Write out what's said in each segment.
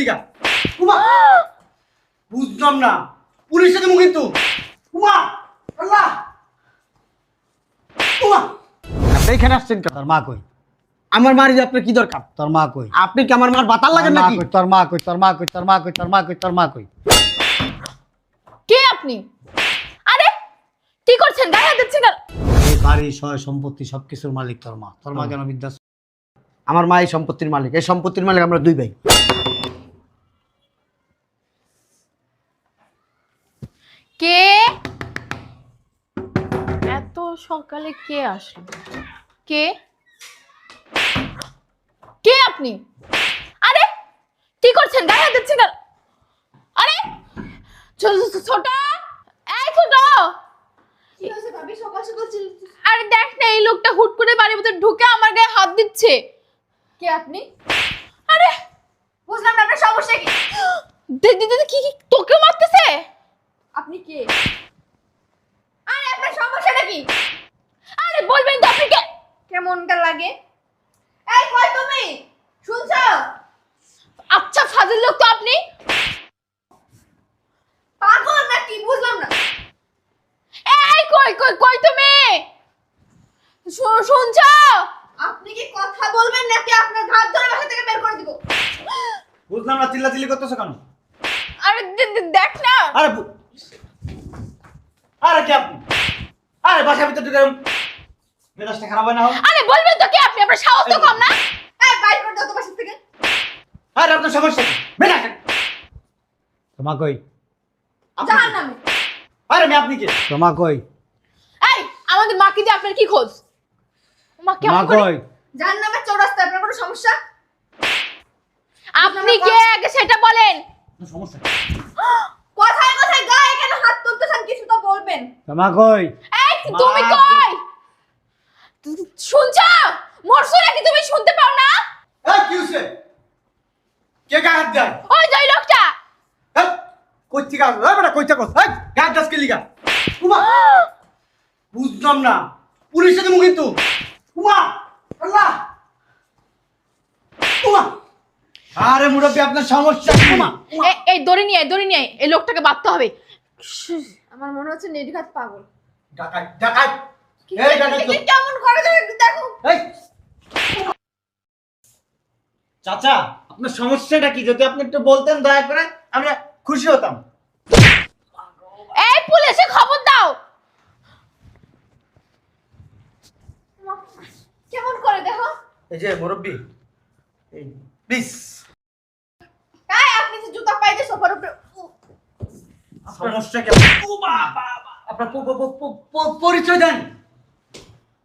লিগা। উমা! বুঝলাম না। পুলিশে দেবো কিন্তু উমা! আল্লাহ! উমা! আপনি এখানে আসছেন কেন? তোর মা কই? আমার মারি যে আপনার কি দরকার? তোর মা কই? আপনি কি আমার মার বাতাল লাগেন নাকি? তোর মা কই? তোর মা কই? তোর মা কই? তোর মা কই? তোর মা কই? কে আপনি? আরে কি করছেন? গায়ে দিচ্ছেন কেন? এই বাড়ি সয় সম্পত্তি সবকিছুর মালিক তোর মা। তোর মা কেন বিদ্যা আমার মা এই সম্পত্তির মালিক। এই সম্পত্তির মালিক আমরা দুই ভাই। কে? এত সকালে কে আসলো? কে? কে আপনি? আরে কি করছেন? গায়ে হাত দিচ্ছেন আরে ছোট ছোট। এই ছোট। আরে দেখ না এই লোকটা হুট করে বাড়ির ভিতরে ঢুকে আমার গায়ে হাত দিচ্ছে। কে আপনি? আরে বুঝলাম না আপনার সমস্যা কি? দিদি দিদি কি কি তোকে মারতেছে আপনি কে? আরে আপনার সমস্যাটা কি? আরে বলবেন তো আপনি কে কেমনটা লাগে? এই কই তুমি? শুনছো? আচ্ছা ফাজিল লোক তো আপনি। পাগল নাকি? বুঝলাম না। এই কই কই কই তুমি? শুনছো? আপনি কি কথা বলবেন নাকি আপনার ঘাট ধরে বাসা থেকে বের করে দিব? বুঝলাম না চিল্লা চিল্লি করতেছো কেন? আরে দেখ না। আরে আরে কি আপনি? আরে বাসার ভিতর ঢুকে মেজাজটা খারাপ হয় না আরে বলবেন তো কি আপনি? আপনার সাহস তো কম না? এই বাইর করে দাও তো বাসা থেকে। আরে আপনার সমস্যা কি? মেজাজ তোর মা কই? জাহান? নামে আরে আমি আপনি কে? তোর মা কই? এই আমাদের মাকে দিয়ে আপনার কি খোঁজ? মা মা কেমন করে কই? জাহান নামে চৌরাস্তা আপনার কোনো সমস্যা? আপনি কে? আগে সেটা বলেন। সমস্যা? কথায় কথায় গায়ে কেন হাত তুলতেছেন কিছু তো বলবেন তোর মা কই? এই তুমি কই শুনছো? মরছো নাকি তুমি শুনতে পাও না? এই কি হইছে? কে গায়ে হাত দেয়? ওই যে লোকটা। এই কই থেকে আসলো? এই বেটা কই থেকে এই গায়ে দাসকে লিগা? উমা! বুঝলাম না। পুলিশে দেবো কিন্তু। উমা! আল্লাহ! উমা! আরে মুরব্বী আপনার সমস্যা কি? উমা এ- এই দড়ি নিয়ে আয়, দড়ি নিয়ে এই লোকটাকে বাঁধতে হবে। আমার মনে হচ্ছে নির্ঘাত পাগল। ডাকাত ডাকাত! এই ডাকাত কেমন করে দেখো। এই! চাচা আপনার সমস্যাটা কি? যদি আপনি একটু বলতেন দয়া করে আমরা খুশি হতাম। এই পুলিশে খবর দাও। কেমন করে দেখো? এই যে মুরব্বী এই প্লিজ এই আপনি যে জুতা পাইতে সোফার উপরে সমস্যা কি আপনার পরিচয় দেন।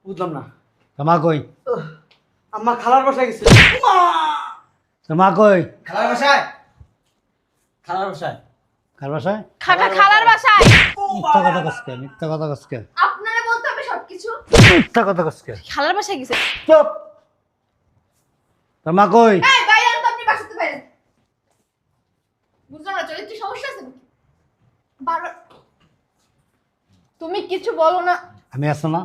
বুঝলাম না। তোর মা কই আমার খালার বাসায় গেছে। উমা! তোর মা কই? খালার বাসায়? খালার বাসায়। কার বাসায়? খাকা খালার বাসায়। মিথ্যা কথা কসকে মিথ্যা কথা কসকে আপনারা বলতে হবে সবকিছু। মিথ্যা কথা কসকে খালার বাসায় গেছে। চুপ! তোর কই? এই বাইরে আনতো আপনি বাসাতে বাইরে বুঝলাম না চরিত্রের সমস্যা আছে নাকি? তুমি কিছু বলো না। আমি আছো না?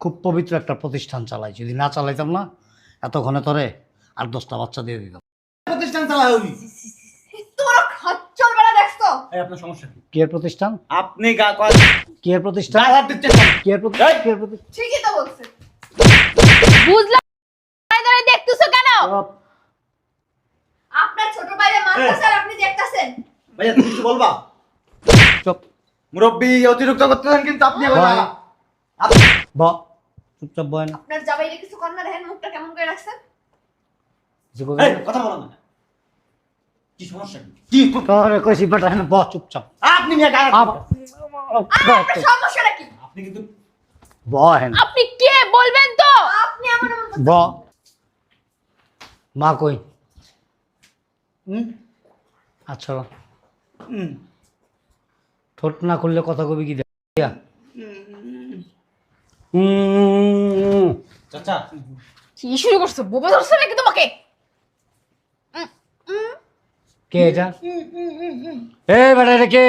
খুব পবিত্র একটা প্রতিষ্ঠান চালাই। যদি না চালাইতাম না এতক্ষণে তোরে আর দশটা বাচ্চা দিয়ে দিতাম। প্রতিষ্ঠান চালায় উনি তোমার খচ্চর বেলা দেখছ? এই আপনার সমস্যা কি? কি প্রতিষ্ঠান? আপনি গা কয় কি প্রতিষ্ঠান? গায়ে হাত দিচ্ছেন কেন? কি এর প্রতিষ্ঠান কি প্রতিষ্ঠান ঠিকই তো বলছে। বুঝলাম দেখতেছো কেন? আপনার ছোট বাইরে মারতেছে আর আপনি দেখতেছেন। ভাইয়া তুমি কিছু বলবা? চুপ। মুরব্বী অতিরিক্ত করতেছেন কিন্তু আপনি ভাই। ব। চুপচাপ বয় না। আপনার জামাইরে কিছু দেখেন মুখটা কেমন করে রাখছেন এই, কথা বলো না। কি সমস্যা কি? কি কইছি বেটা হ্যাঁ ব চুপচাপ। আপনি নিয়ে গায়ে হাত আবার আর আপনার সমস্যাটা কি? আপনি কিন্তু ব হ্যাঁ। আপনি কে? বলবেন তো। আপনি আমার ব। মা কই? হুম? আচ্ছা হুম। ঠোঁট না খুললে কথা কবি কি দেয়া চাচা। কি শুরু করছ? বোবা ধরছো নাকি তোমাকে? কে এটা? এ বেটা এটা কে?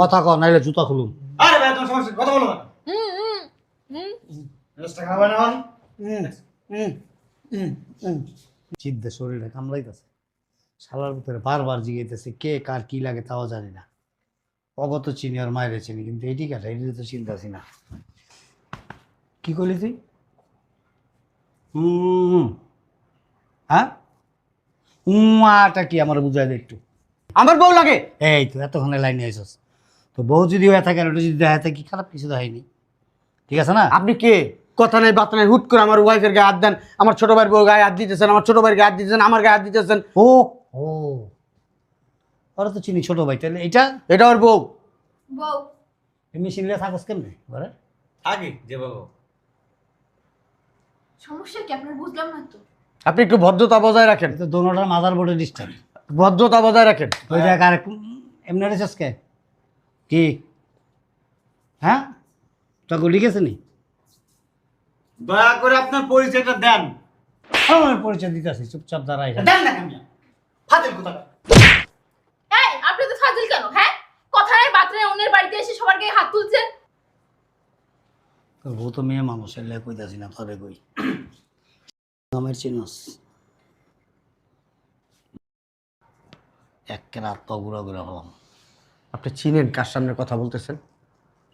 কথা নাইলে জুতা খুলুম। আরে ভাই তোমার সমস্যা কথা বলো না। হুম হুম হুম মেজাজটা খারাপ না হুম হুম হুম হুম শরীরে কামড়াইতেছে। শালার ভিতরে বারবার জিগাইতেছে কে কার কি লাগে তাও জানি না। অগত চিনি আর মায়ের চিনি কিন্তু এটি কাটা এটি তো চিন্তাছি না। কি করলি তুই? হুম হ্যাঁ? উমাটা কি আমার বুঝাই দে একটু। আমার বউ লাগে? এই তো এতক্ষণে লাইনে আইসস। তো বউ যদি হয়ে থাকে আর ওটা যদি দেখা থাকে খারাপ কিছু দেখায়নি? ঠিক আছে না? আপনি কে? কথা নাই বার্তা নাই হুট করে আমার ওয়াইফের গায়ে হাত দেন আমার ছোট ভাইয়ের বউ গায়ে হাত দিতেছেন আমার ছোট ভাইয়ের গায়ে হাত দিতেছেন আমার গায়ে হাত দিতেছেন। ও ও। ওরা তো চিনি ছোট ভাই। তাহলে এটা এটা ওর বউ। বউ। এমনি চিনলে থাকস কেমনে? ঘরে আগে যে বাবা সমস্যা কি? আপনার বুঝলাম না তো। আপনি একটু ভদ্রতা বজায় রাখেন। তো দোনোটার মাদার বোর্ডে ডিস্টার্ব ভদ্রতা বজায় রাখেন। ওই দেখ আর এমনি রেছিস কে? কি? হ্যাঁ? তোকে লিখেছে নি? দয়া করে আপনার পরিচয়টা দেন। আমার পরিচয় দিতে আসি চুপচাপ দাঁড়াই দেন না কেন? ফাদের কোথাকার? তো ফাজিল কেন? হ্যাঁ? কথা নাই নাই অন্যের বাড়িতে এসে সবার গায়ে হাত তুলছেন বউ তো মেয়ে মানুষ এলে কইতাছি না তোরে কই। আমার চিনস। এক রাত পা ঘুরা ঘুরা হলাম। আপনি চিনেন কার সামনে কথা বলতেছেন?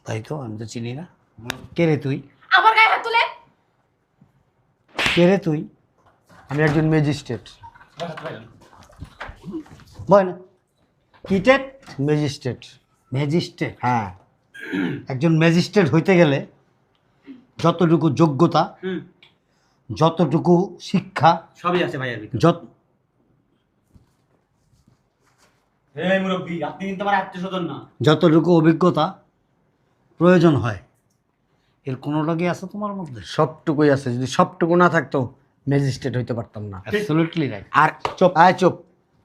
তাই তো আমি তো চিনি না। কে রে তুই? আমার গায়ে হাত তুলে। কে রে তুই? আমি একজন ম্যাজিস্ট্রেট। বয় না। কিটেট ম্যাজিস্ট্রেট। ম্যাজিস্ট্রেট। হ্যাঁ। একজন ম্যাজিস্ট্রেট হইতে গেলে যতটুকু যোগ্যতা যতটুকু শিক্ষা সবই আছে ভাইয়ের যত যতটুকু অভিজ্ঞতা প্রয়োজন হয়। এর কোনোটা কি আছে তোমার মধ্যে? সবটুকুই আছে। যদি সবটুকু না থাকতো ম্যাজিস্ট্রেট হইতে পারতাম না। অ্যাবসলিউটলি রাইট আর চুপ। আয় চুপ।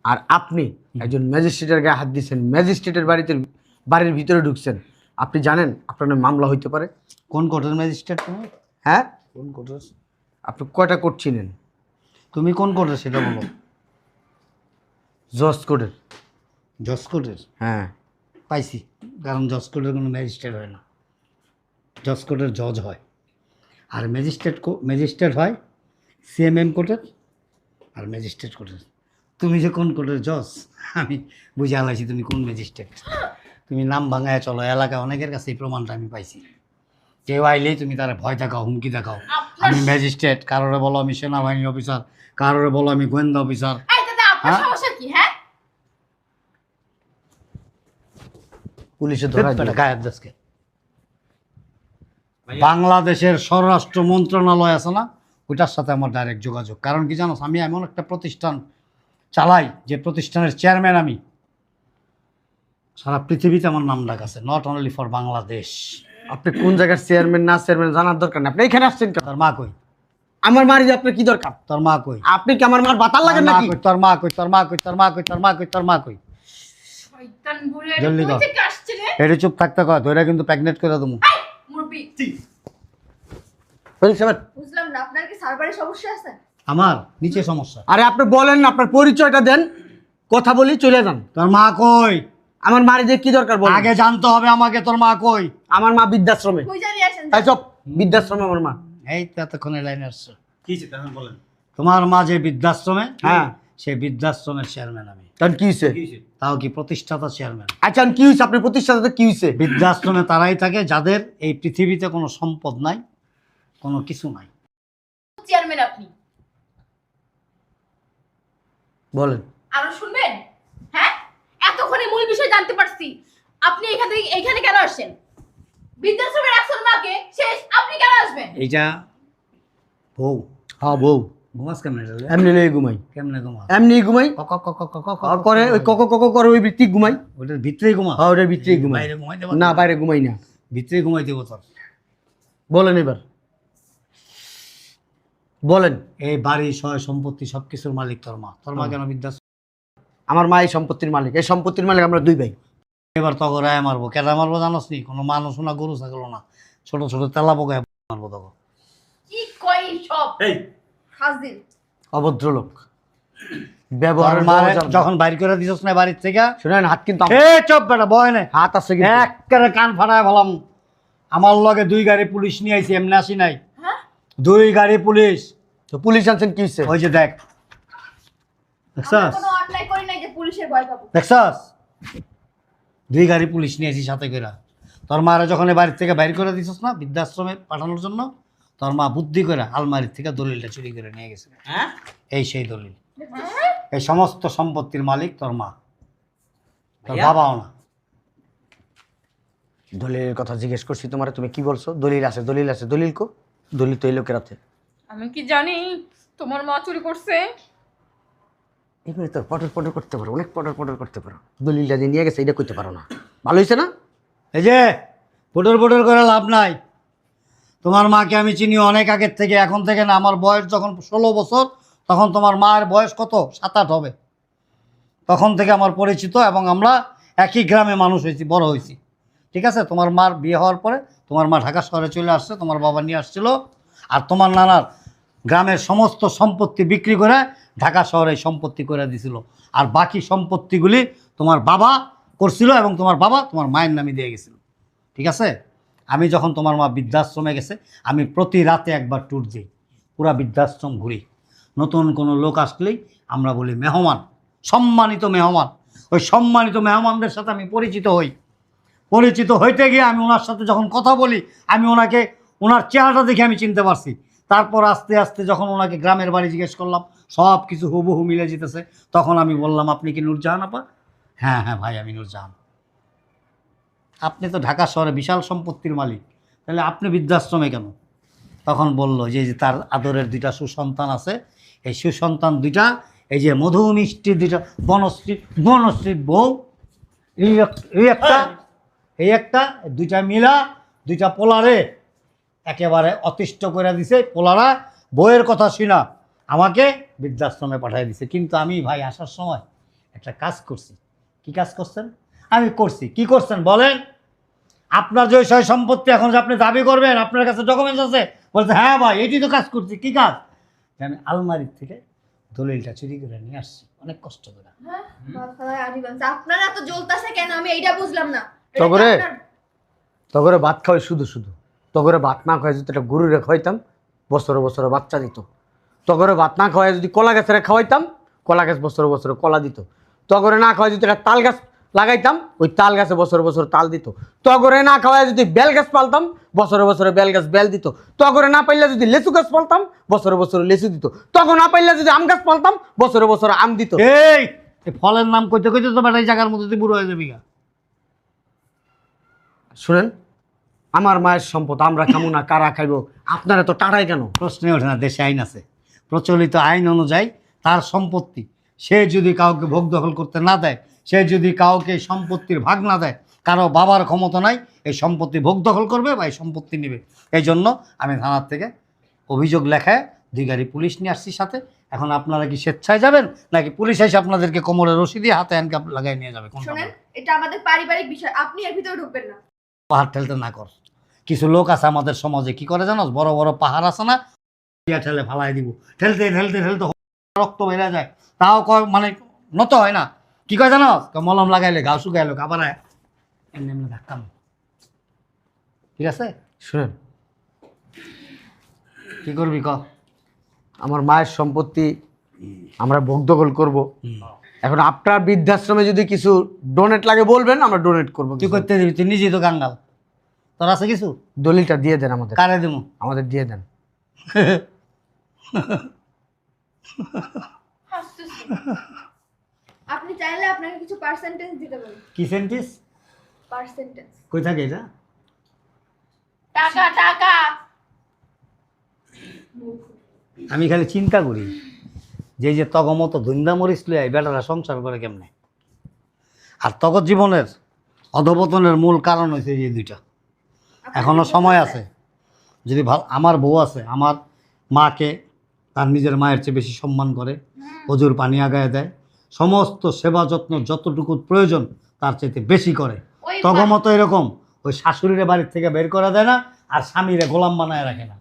আর আপনি একজন ম্যাজিস্ট্রেটের গায়ে হাত দিচ্ছেন ম্যাজিস্ট্রেটের বাড়িতে বাড়ির ভিতরে ঢুকছেন। আপনি জানেন আপনার মামলা হইতে পারে। কোন কোর্টের ম্যাজিস্ট্রেট তুমি? হ্যাঁ? কোন কোর্টের? আপনি কয়টা কোর্ট চিনেন? তুমি কোন কোর্টের সেটা বলো। জজ কোর্টের। জজ কোর্টের? হ্যাঁ। পাইছি কারণ জজ কোর্টের কোনো ম্যাজিস্ট্রেট হয় না। জজ কোর্টের জজ হয়। আর ম্যাজিস্ট্রেট ম্যাজিস্ট্রেট হয় সিএমএম কোর্টের আর ম্যাজিস্ট্রেট কোর্টের। তুমি যে কোন কোর্টের জজ? আমি বুঝে আলাইছি তুমি কোন ম্যাজিস্ট্রেট তুমি নাম ভাঙায় চলো এলাকা অনেকের কাছে এই প্রমাণটা আমি পাইছি। কেউ আইলেই তুমি তারা ভয় দেখাও হুমকি দেখাও। আমি ম্যাজিস্ট্রেট কারোরে বলো আমি সেনাবাহিনী অফিসার কারোরে বলো আমি গোয়েন্দা অফিসার এই দাদা আপনার হ্যাঁ? সমস্যা কি হ্যাঁ? পুলিশে ধরা গায়ের দেশকে। বাংলাদেশের স্বরাষ্ট্র মন্ত্রণালয় আছে না? ওইটার সাথে আমার ডাইরেক্ট যোগাযোগ। কারণ কি জানো আমি এমন একটা প্রতিষ্ঠান চালাই যে প্রতিষ্ঠানের চেয়ারম্যান আমি। সারা পৃথিবীতে আমার নাম ডাক আছে নট অনলি ফর বাংলাদেশ। আপনি কোন জায়গার চেয়ারম্যান না চেয়ারম্যান জানার দরকার নেই। আপনি এখানে আসছেন কেন? তোর মা কই? আমার মারি আপনার কি দরকার? তোর মা কই? আপনি কি আমার মার বাতাল তোর লাগেন মা নাকি? কই? তোর মা কই? তোর মা কই? তোর মা কই? তোর মা কই? তোর মা কই? শয়তান বুড়ি জলদি এটা কর। আসছে রে? এটা চুপ থাকতে কয় ধরে কিন্তু প্রেগনেন্ট করে দেবো। বুঝলাম না আপনার কি সার্ভারে সমস্যা আছে? আমার নিচে সমস্যা। আরে আপনি বলেন না আপনার পরিচয়টা দেন কথা বলি চলে যান। তোর মা কই? আমার মারি যে কি দরকার বল আগে জানতে হবে আমাকে তোর মা কই? আমার মা বৃদ্ধাশ্রমে। কই জানি আসেন? তাই সব বৃদ্ধাশ্রমে আমার মা। এই তো এতক্ষণে লাইনে আসছো। কি তখন বলেন। তোমার মা যে বৃদ্ধাশ্রমে হ্যাঁ। সেই বৃদ্ধাশ্রমের চেয়ারম্যান আমি। তখন কি হয়েছে? তাও কি প্রতিষ্ঠাতা চেয়ারম্যান? আচ্ছা কি হয়েছে? আপনি প্রতিষ্ঠাতা কি হয়েছে? বৃদ্ধাশ্রমে তারাই থাকে যাদের এই পৃথিবীতে কোনো সম্পদ নাই কোনো কিছু নাই। চেয়ারম্যান আপনি। বলেন। আরও শুনবেন? হ্যাঁ? এতক্ষণে মূল বিষয় জানতে পারছি। আপনি এখান থেকে এখানে কেন আসছেন? বৃদ্ধাশ্রমে রাখছেন মাকে শেষ আপনি কেন আসবেন? এইটা বউ। হ্যাঁ বউ। ঘুমাস কেমনে রে? এমনি লই ঘুমাই। কেমনে ঘুমাস এমনি ঘুমাই। কক কক কক কক কক আর করে ওই কক কক করে ওই ভিত্তিক ঘুমাই। ওটার ভিতরেই ঘুমা হ্যাঁ ওটার ভিতরেই ঘুমাই। বাইরে ঘুমাই না বাইরে ঘুমাই না। ভিতরেই ঘুমাই দেবো তোর। বলেন এবার। বলেন। এই বাড়ি সয় সম্পত্তি সব কিছুর মালিক তোর মা। তোর মা কেন বৃদ্ধাশ্রম? আমার মা এই সম্পত্তির মালিক। এই সম্পত্তির মালিক আমরা দুই ভাই। এবার তখন রায় মারবো। কেটা মারবো জানোস নি? কোনো মানুষ না গরু ছাগল না। ছোট ছোট তেলা পোকায় মারবো তখন কি কই সব? এই। হাজির অভদ্র লোক ব্যবহার মারে যখন বাইর করে দিছস না বাড়ির থেকে? শুনেন হাত কিন্তু এ চপ বেটা বয় নে হাত আছে কিন্তু। একেবারে কান ফাটায় বললাম আমার লগে দুই গাড়ি পুলিশ নিয়ে আইছি এমনি আসি নাই। দুই গাড়ি পুলিশ। তো পুলিশ আনছেন কি হয়েছে ওই যে দেখ। দেখছাস? কোনো অন্যায় করি নাই যে পুলিশের ভয় পাবো। দেখছাস? দুই গাড়ি পুলিশ নিয়েছি সাথে করে তোর মারা যখন এ বাড়ির থেকে বাইর করে দিছিস না বৃদ্ধাশ্রমে পাঠানোর জন্য তোর মা বুদ্ধি করে আলমারির থেকে দলিলটা চুরি করে নিয়ে গেছে। হ্যাঁ? এই সেই দলিল। এই সমস্ত সম্পত্তির মালিক তোর মা। তোর বাবাও না। দলিলের কথা জিজ্ঞেস করছি তোমার তুমি কি বলছো? দলিল আছে দলিল আছে দলিল কো? দলিল তো এই লোকের হাতে। আমি কি জানি তোমার মা চুরি করছে? এগুলো তো পটর পটর করতে পারো অনেক পটর পটর করতে পারো। দলিলটা যে নিয়ে গেছে এটা করতে পারো না। ভালো হয়েছে না? এই যে পটর পটর করে লাভ নাই। তোমার মাকে আমি চিনি অনেক আগের থেকে এখন থেকে না আমার বয়স যখন ষোলো বছর তখন তোমার মায়ের বয়স কত? সাত আট হবে। তখন থেকে আমার পরিচিত এবং আমরা একই গ্রামে মানুষ হয়েছি বড় হয়েছি। ঠিক আছে? তোমার মার বিয়ে হওয়ার পরে তোমার মা ঢাকা শহরে চলে আসছে, তোমার বাবা নিয়ে আসছিল। আর তোমার নানার গ্রামের সমস্ত সম্পত্তি বিক্রি করে ঢাকা শহরে সম্পত্তি করে দিছিল। আর বাকি সম্পত্তিগুলি তোমার বাবা করছিল এবং তোমার বাবা তোমার মায়ের নামে দিয়ে গেছিল। ঠিক আছে? আমি যখন তোমার মা বৃদ্ধাশ্রমে গেছে, আমি প্রতি রাতে একবার ট্যুর দিই পুরা বৃদ্ধাশ্রম ঘুরি। নতুন কোনো লোক আসলেই আমরা বলি মেহমান, সম্মানিত মেহমান। ওই সম্মানিত মেহমানদের সাথে আমি পরিচিত হই। পরিচিত হইতে গিয়ে আমি ওনার সাথে যখন কথা বলি, আমি ওনাকে, ওনার চেহারাটা দেখে আমি চিনতে পারছি। তারপর আস্তে আস্তে যখন ওনাকে গ্রামের বাড়ি জিজ্ঞেস করলাম, সব কিছু হুবহু মিলে যেতেছে, তখন আমি বললাম, আপনি কি নূরজাহান আপা? হ্যাঁ হ্যাঁ ভাই, আমি নূরজাহান। আপনি তো ঢাকা শহরে বিশাল সম্পত্তির মালিক, তাহলে আপনি বৃদ্ধাশ্রমে কেন? তখন বলল, যে তার আদরের দুইটা সুসন্তান আছে, এই সুসন্তান দুইটা, এই যে মধু মিষ্টি দুইটা, বনশ্রী বনশ্রীর বউ এই একটা এই একটা, দুইটা মিলা, দুইটা পোলারে একেবারে অতিষ্ঠ করে দিছে পোলারা। বইয়ের কথা শুনা, আমাকে বৃদ্ধাশ্রমে পাঠিয়ে দিছে। কিন্তু আমি ভাই আসার সময় একটা কাজ করছি। কি কাজ করছেন? আমি করছি। কি করছেন বলেন? আপনার যে সয় সম্পত্তি এখন যে আপনি দাবি করবেন, আপনার কাছে ডকুমেন্টস আছে, বলছে হ্যাঁ ভাই এটি তো কাজ করছি, কি কাজ? আমি আলমারির থেকে দলিলটা চুরি করে নিয়ে আসছি। অনেক কষ্ট করে। হ্যাঁ। আপনারা তো জ্বলতাছে কেন? আমি এইটা বুঝলাম না। তগরে? তগরে ভাত খাওয়াই শুধু শুধু। তগরে ভাত না খাওয়াই যদি একটা গরুরে খাওয়াইতাম বছরে বছরে বাচ্চা দিত। তগরে ভাত না খাওয়াই যদি কলা গাছের খাওয়াইতাম কলা গাছ বছরে বছরে কলা দিত। তগরে না খাওয়াই যদি একটা তাল গাছ লাগাইতাম ওই তাল গাছে বছরে বছরে তাল দিত। তগরে না খাওয়াই যদি বেল গাছ পালতাম বছরে বছরে বেল গাছ বেল দিত। তগরে না পাইলে যদি লেচু গাছ পালতাম বছরে বছরে লেচু দিত। তখন না পাইলে যদি আম গাছ পালতাম বছরে বছরে আম দিত। এই এই ফলের নাম কইতে কইতে তো বেটা এই জায়গার মধ্যে তুই বুড়ো হয়ে যাবি গা। শুনেন আমার মায়ের সম্পদ আমরা খামু না কারা খাইব? আপনারা তো টাটাই কেন? প্রশ্নে ওঠে না দেশে আইন আছে। প্রচলিত আইন অনুযায়ী তার সম্পত্তি সে যদি কাউকে ভোগ দখল করতে না দেয় সে যদি কাউকে এই সম্পত্তির ভাগ না দেয় কারও বাবার ক্ষমতা নাই এই সম্পত্তি ভোগ দখল করবে বা এই সম্পত্তি নেবে। এই জন্য আমি থানার থেকে অভিযোগ লেখায় দুই গাড়ি পুলিশ নিয়ে আসছি সাথে। এখন আপনারা কি স্বেচ্ছায় যাবেন নাকি পুলিশ এসে আপনাদেরকে কোমরে রশি দিয়ে হাতে হ্যান্ডকাপ লাগাই নিয়ে যাবে? কোনটা শোনেন এটা আমাদের পারিবারিক বিষয় আপনি এর ভিতরে ঢুকবেন না। পাহাড় ঠেলতে না কর। কিছু লোক আছে আমাদের সমাজে কি করে জানোস? বড় বড় পাহাড় আছে না? ইয়া ঠেলে ফালাই দিব। ঠেলতে ঠেলতে ঠেলতে রক্ত বেড়ে যায়। তাও কয় মানে নত হয় না। কি কয় কয় মলম লাগাইলে ঘাও শুকাইলো আবার আয়। এমনি এমনি ধাক্কাম ঠিক আছে? শুনেন। কি করবি ক? আমার মায়ের সম্পত্তি আমরা ভোগ দখল করব। এখন আপনার বৃদ্ধাশ্রমে যদি কিছু ডোনেট লাগে বলবেন আমরা ডোনেট করব তুই করতে দিবি তুই নিজেই তো গাঙ্গাল তোর আছে কিছু? দলিলটা দিয়ে দেন আমাদের। কারে দেবো? আমাদের দিয়ে দেন। আপনি চাইলে আপনাকে কিছু পার্সেন্টেজ দিতে পারি। কি সেন্টিস পার্সেন্টেজ কই থাকে এটা? টাকা টাকা। আমি খালি চিন্তা করি। যে যে তগমত ধুন্দা মরিস লইয়া এই বেটারা সংসার করে কেমনে? আর তগত জীবনের অধপতনের মূল কারণ হয়েছে এই দুইটা। এখনও সময় আছে। যদি ভালো আমার বউ আছে আমার মাকে তার নিজের মায়ের চেয়ে বেশি সম্মান করে অজুর পানি আগায় দেয় সমস্ত সেবা যত্ন যতটুকু প্রয়োজন তার চাইতে বেশি করে। তগমত এরকম ওই শাশুড়িরে বাড়ির থেকে বের করা দেয় না আর স্বামীরে গোলাম বানায় রাখে না।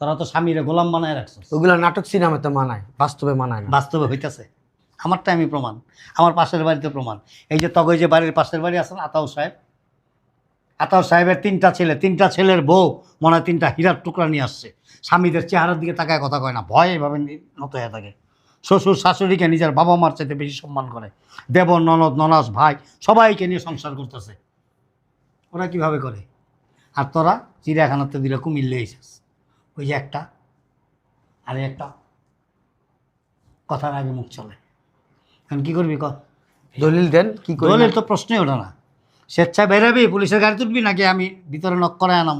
তোরা তো স্বামীরে গোলাম বানায় রাখছো। ওগুলো নাটক সিনেমাতে মানায় বাস্তবে মানায় না। বাস্তবে হইতেছে। আমারটা আমি প্রমাণ আমার পাশের বাড়িতে প্রমাণ। এই যে তগই যে বাড়ির পাশের বাড়ি আছে না আতাউ সাহেব? আতাউ সাহেবের তিনটা ছেলে তিনটা ছেলের বউ মনে হয় তিনটা হীরার টুকরা নিয়ে আসছে। স্বামীদের চেহারার দিকে তাকায় কথা কয় না ভয় এভাবে নত হয়ে থাকে। শ্বশুর শাশুড়িকে নিজের বাবা মার চাইতে বেশি সম্মান করে। দেব ননদ ননাস ভাই সবাইকে নিয়ে সংসার করতেছে। ওরা কীভাবে করে? আর তোরা চিড়িয়াখানাতে দিলে কুমিল্লে এসেস ওই যে একটা আর একটা কথার আগে মুখ চলে। এখন কি করবি ক দলিল দেন কি করে দলের তো প্রশ্নই ওঠে না। স্বেচ্ছায় বেরোবি পুলিশের গাড়ি তুলবি নাকি আমি ভিতরে নক করে আনাম?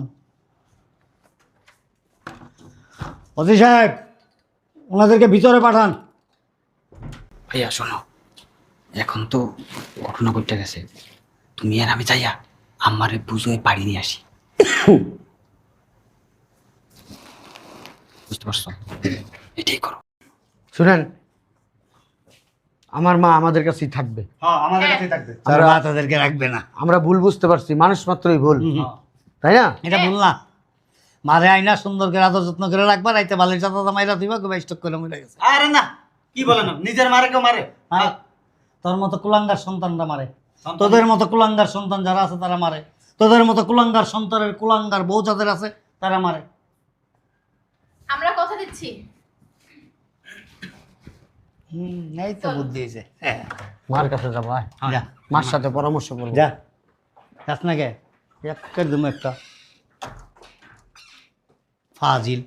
অতি সাহেব ওনাদেরকে ভিতরে পাঠান। ভাইয়া শোনো এখন তো ঘটনা ঘটে গেছে। তুমি আর আমি যাইয়া আমারে বুঝোয় বাড়ি নিয়ে আসি। বুঝতে পারছ? এটাই করো। শুনেন আমার মা আমাদের কাছেই থাকবে। হ্যাঁ আমাদের কাছেই থাকবে। তারা তাদেরকে রাখবে না। আমরা ভুল বুঝতে পারছি মানুষ মাত্রই ভুল। হ্যাঁ। তাই না? এটা ভুল না। মারে আইনা সুন্দর করে আদর যত্ন করে রাখবা রাইতে বালির চাতা মাইরা দিবা গোবা স্টক করে মরে গেছে। আরে না কি বলেন নিজের মারে কেউ মারে। তোর মতো কুলাঙ্গার সন্তানরা মারে। তোদের মতো কুলাঙ্গার সন্তান যারা আছে তারা মারে। তোদের মতো কুলাঙ্গার সন্তানের কুলাঙ্গার বউ যাদের আছে তারা মারে। দিচ্ছি হুম এই তো বুদ্ধি হয়েছে। হ্যাঁ। মার কাছে যাব আয়। যা। মার সাথে পরামর্শ করব। যা। যাস না কে এক করে দিমু একটা। ফাজিল।